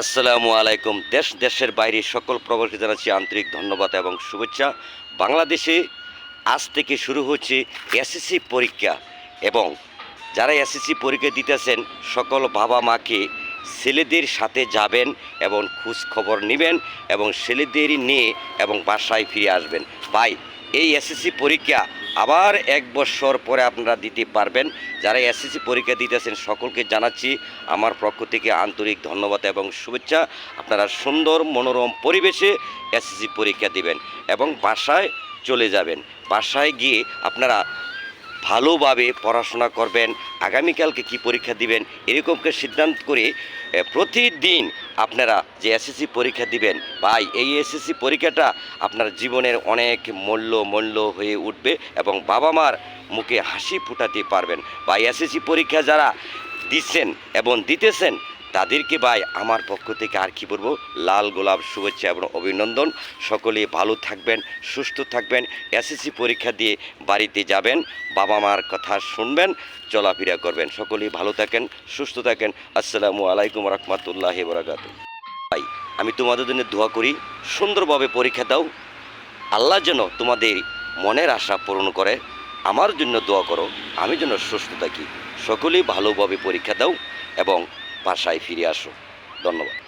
আসসালামু আলাইকুম। দেশ, দেশের বাইরে সকল প্রবাসী জানাচ্ছি আন্তরিক ধন্যবাদ এবং শুভেচ্ছা। বাংলাদেশে আজ থেকে শুরু হচ্ছে এসএসসি পরীক্ষা এবং যারা এসএসসি পরীক্ষা দিতেছেন, সকল বাবা মাকে ছেলেদের সাথে যাবেন এবং খোঁজ খবর নেবেন এবং ছেলেদের নিয়ে এবং বাসায় ফিরে আসবেন। ভাই, এই এসএসসি পরীক্ষা আবার এক বছর পরে আপনারা দিতে পারবেন। যারা এসএসসি পরীক্ষা দিতেছেন, সকলকে জানাচ্ছি আমার পক্ষ থেকে আন্তরিক ধন্যবাদ এবং শুভেচ্ছা। আপনারা সুন্দর মনোরম পরিবেশে এসএসসি পরীক্ষা দিবেন এবং বাসায় চলে যাবেন। বাসায় গিয়ে আপনারা ভালোভাবে পড়াশোনা করবেন, আগামীকালকে কি পরীক্ষা দিবেন এরকমকে সিদ্ধান্ত করে প্রতিদিন আপনারা যে এসএসসি পরীক্ষা দিবেন, ভাই, এই এসএসসি পরীক্ষাটা আপনার জীবনের অনেক মূল্য মূল্য হয়ে উঠবে এবং বাবা মার মুখে হাসি ফুটাতে পারবেন। বা এসএসসি পরীক্ষা যারা দিচ্ছেন এবং দিতেছেন তাদেরকে ভাই আমার পক্ষ থেকে আর কি বলব? লাল গোলাপ শুভেচ্ছা এবং অভিনন্দন। সকলে ভালো থাকবেন, সুস্থ থাকবেন, এসএসসি পরীক্ষা দিয়ে বাড়িতে যাবেন, বাবা মার কথা শুনবেন, চলাফেরা করবেন। সকলেই ভালো থাকেন, সুস্থ থাকেন। আসসালামু আলাইকুম রহমতুল্লাহ বরাকাত ভাই, আমি তোমাদের জন্য দোয়া করি, সুন্দরভাবে পরীক্ষা দাও। আল্লাহ যেন তোমাদের মনের আশা পূরণ করে। আমার জন্য দোয়া করো, আমি যেন সুস্থ থাকি। সকলেই ভালোভাবে পরীক্ষা দাও এবং বাসায় ফিরে আসো। ধন্যবাদ।